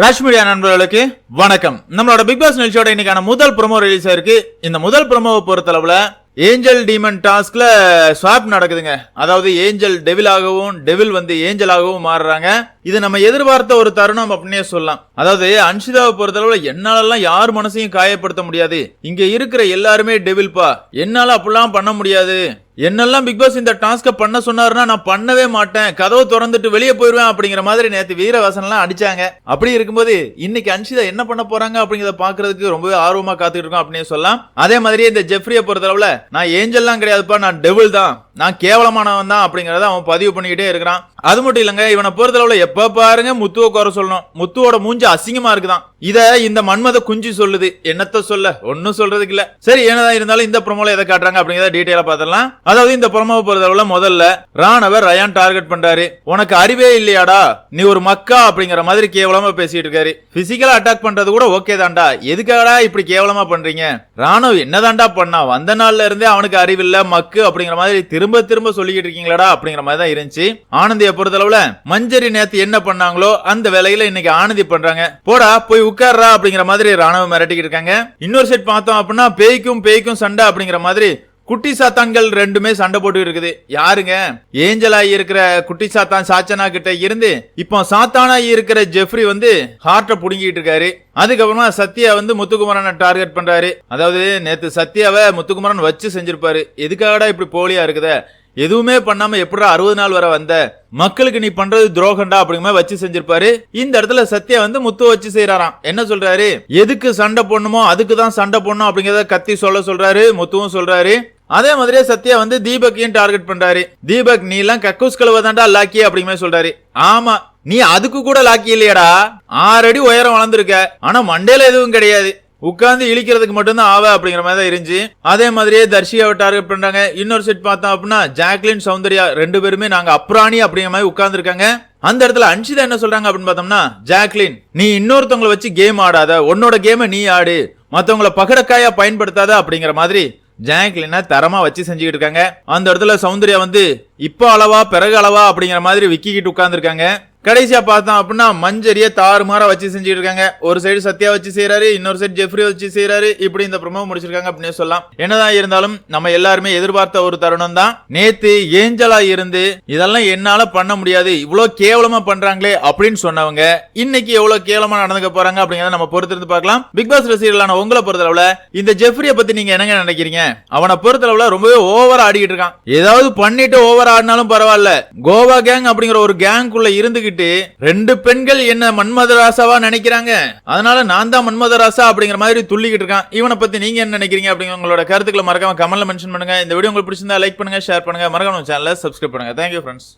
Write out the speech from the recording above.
Raj media நண்பர்களுக்கு வணக்கம். நம்மளோட பிக் பாஸ் நிகழ்ச்சியோட இன்னைக்கான முதல் ப்ரொமோ ரிலீஸ் ஆயிருக்கு இந்த முதல் ப்ரொமோவை பொறுத்தளவுல ஏஞ்சல் டீமன் டாஸ்க்ல ஸ்வாப் நடக்குதுங்க. அதாவது ஏஞ்சல் டெவிலாகவும் டெவில் வந்து ஏஞ்சலாகவும் மாறுறாங்க. இது நம்ம எதிர்பார்த்த ஒரு தருணம் அப்படின்னே சொல்லலாம். அதாவது அன்ஷிதாவை பொறுத்தளவுல என்னாலலாம் யார் மனசையும் காயப்படுத்த முடியாது. இங்க இருக்கிற எல்லாருமே டெவில்பா என்னால அப்படிலாம் பண்ண முடியாது. என்னெல்லாம் பிக் பாஸ் இந்த டாஸ்க்கை பண்ண சொன்னாருன்னா நான் பண்ணவே மாட்டேன். கதவை திறந்துட்டு வெளியே போயிடுவேன் அப்படிங்கிற மாதிரி நேற்று வீரவாசன்லாம் அடிச்சாங்க. அப்படி இருக்கும்போது இன்னைக்கு அன்ஷிதா என்ன பண்ண போறாங்க அப்படிங்கிறத பாக்குறதுக்கு ரொம்பவே ஆர்வமா காத்துட்டு இருக்கோம் அப்படின்னு சொல்லலாம். அதே மாதிரியே இந்த ஜெஃப்ரியை பொறுத்தளவுல நான் ஏஞ்சல்லாம் கிடையாதுப்பா நான் டெவில் தான். நான் கேவலமானவன் தான் அப்படிங்கறத அவன் பதிவு பண்ணிக்கிட்டே இருக்கிறான். அது மட்டும் இல்லங்க இவனை பொறுத்தளவுல எப்ப பாருங்க முத்துவை குறை சொல்லணும். முத்துவோட மூஞ்சி அசிங்கமா இருக்குதான். இத இந்த மன்மத குஞ்சு சொல்லுது. என்னத்த சொல்ல? ஒன்னும் சொல்றதுக்கு இல்ல. சரி என்னதான் இருந்தாலும் இந்த ப்ரொமோல எதை காட்டுறாங்க அப்படிங்கறத டீடைலா பாத்திரலாம் அதாவது இந்த ப்ரோமோவை பொறுத்தளவுல முதல்ல ராணவ ரயான் டார்கெட் பண்றாரு. உனக்கு அறிவே இல்லையாடா? நீ ஒரு மக்கா அப்படிங்கிற மாதிரி கேவலமா பேசிட்டு இருக்காரு. பிசிக்கலா அட்டாக் பண்றது கூட ஓகே தான்டா. எதுக்காகடா இப்படி கேவலமா பண்றீங்க? ராணுவ என்னதான்டா பண்ணா? வந்த நாள்ல இருந்தே அவனுக்கு அறிவில்ல மக்கு அப்படிங்கிற மாதிரி திரும்ப திரும்ப சொல்லிக்கிட்டு இருக்கீங்களா அப்படிங்கிற மாதிரி தான் இருந்துச்சு. ஆனந்தியை பொறுத்தளவுல மஞ்சரி நேத்து என்ன பண்ணாங்களோ அந்த வேலையில இன்னைக்கு ஆனந்தி பண்றாங்க. போடா போய் உட்கார்றா அப்படிங்கிற மாதிரி ராணுவ மிரட்டிக்கிட்டு இருக்காங்க. இன்னொரு செட் பார்த்தோம் அப்படின்னா பேய்க்கும் பேய்க்கும் சண்டை அப்படிங்கிற மாதிரி குட்டி சாத்தான்கள் ரெண்டுமே சண்டை போட்டு இருக்குது. யாருங்க? ஏஞ்சலாகி இருக்கிற குட்டி சாத்தான் சாச்சனா கிட்ட இருந்து இப்போ சாத்தானா இருக்கிற ஜெஃப்ரி வந்து ஹார்ட்டை புடுங்கிட்டு இருக்காரு. அதுக்கப்புறமா சத்யா வந்து முத்துக்குமரனை டார்கெட் பண்றாரு. அதாவது நேத்து சத்யாவை முத்துக்குமரன் வச்சு செஞ்சிருப்பாரு. எதுக்காகடா இப்படி போலியா இருக்குத? எதுவுமே பண்ணாம எப்படா அறுபது நாள் வரை வந்த? மக்களுக்கு நீ பண்றது துரோகண்டா அப்படிங்கிற வச்சு செஞ்சிருப்பாரு. இந்த இடத்துல சத்யா வந்து முத்து வச்சு செய்யறாராம் என்ன சொல்றாரு? எதுக்கு சண்டை போடணுமோ அதுக்கு தான் சண்டை போடணும் அப்படிங்கறத கத்தி சொல்ல சொல்றாரு முத்துவும் சொல்றாரு. அதே மாதிரியே சத்யா வந்து தீபக்கையும் டார்கெட் பண்றாரு. தீபக் நீ எல்லாம் கக்கூஸ் கழுவ தாண்டா லாக்கி அப்படிங்கிற சொல்றாரு. ஆமா நீ அதுக்கு கூட லாக்கி இல்லையடா. ஆறு அடி உயரம் வளர்ந்துருக்க. ஆனா மண்டேல எதுவும் கிடையாது. உட்கார்ந்து இழிக்கிறதுக்கு மட்டும்தான் ஆவ அப்படிங்கிற மாதிரி தான் இருந்துச்சு. அதே மாதிரியே தர்ஷியாவை டார்கெட் பண்றாங்க. இன்னொரு செட் பார்த்தோம் அப்படின்னா ஜாக்லின் சௌந்தர்யா ரெண்டு பேருமே நாங்க அப்ராணி அப்படிங்கிற மாதிரி உட்கார்ந்துருக்காங்க. அந்த இடத்துல அன்ஷிதா என்ன சொல்றாங்க அப்படின்னு பார்த்தோம்னா ஜாக்லின் நீ இன்னொருத்தவங்களை வச்சு கேம் ஆடாத. உன்னோட கேமை நீ ஆடு. மத்தவங்கள பகடக்காயா பயன்படுத்தாத அப்படிங்கிற மாதிரி ஜாக்லின தரமா வச்சு செஞ்சுக்கிட்டு இருக்காங்க. அந்த இடத்துல சௌந்தர்யா வந்து இப்போ அளவா பிறகு அளவா அப்படிங்கிற மாதிரி விக்கிக்கிட்டு உட்காந்துருக்காங்க கடைசியா பார்த்தோம் அப்படின்னா மஞ்சரிய தாறுமாறா வச்சு செஞ்சுட்டு இருக்காங்க. ஒரு சைடு சத்யா வச்சு செய்யறாரு இன்னொரு சைடு ஜெஃப்ரி வச்சு செய்யறாரு இப்படி இந்த ப்ரமோ முடிச்சிருக்காங்க அப்படின்னு சொல்லலாம். என்னதான் இருந்தாலும் நம்ம எல்லாருமே எதிர்பார்த்த ஒரு தருணம் தான் நேத்து ஏஞ்சலா இருந்து இதெல்லாம் என்னால பண்ண முடியாது இவ்வளவு கேவலமா பண்றாங்களே அப்படின்னு சொன்னவங்க இன்னைக்கு எவ்வளவு கேவலமா நடந்துக்க போறாங்க அப்படிங்கறத நம்ம பொறுத்திருந்து பார்க்கலாம். பிக் பாஸ் ரசிகர்களான உங்களை பொறுத்தளவுல இந்த ஜெஃப்ரிய பத்தி நீங்க என்னங்க நினைக்கிறீங்க? அவனை பொறுத்தளவுல ரொம்பவே ஓவரா ஆடிக்கிட்டு இருக்கான். ஏதாவது பண்ணிட்டு ஓவர் ஆடினாலும் பரவாயில்ல. கோவா கேங் அப்படிங்கிற ஒரு கேங்குள்ள இருந்துகிட்டு ரெண்டு பெண்கள் என்ன மன்மதராசாவா நினைக்கிறாங்க? அதனால நான் தான் மன்மதராசா அப்படிங்கிற மாதிரி துள்ளிக்கிட்டு இருக்கான். இவனை பத்தி நீங்க என்ன நினைக்கிறீங்க அப்படிங்கிற உங்களோட கருத்துக்களை மறக்காம கமெண்ட்ல மென்ஷன் பண்ணுங்க. இந்த வீடியோ உங்களுக்கு பிடிச்சிருந்தா லைக் பண்ணுங்க ஷேர் பண்ணுங்க. மறக்காம சேனலை சப்ஸ்கிரைப் பண்ணுங்க. Thank you friends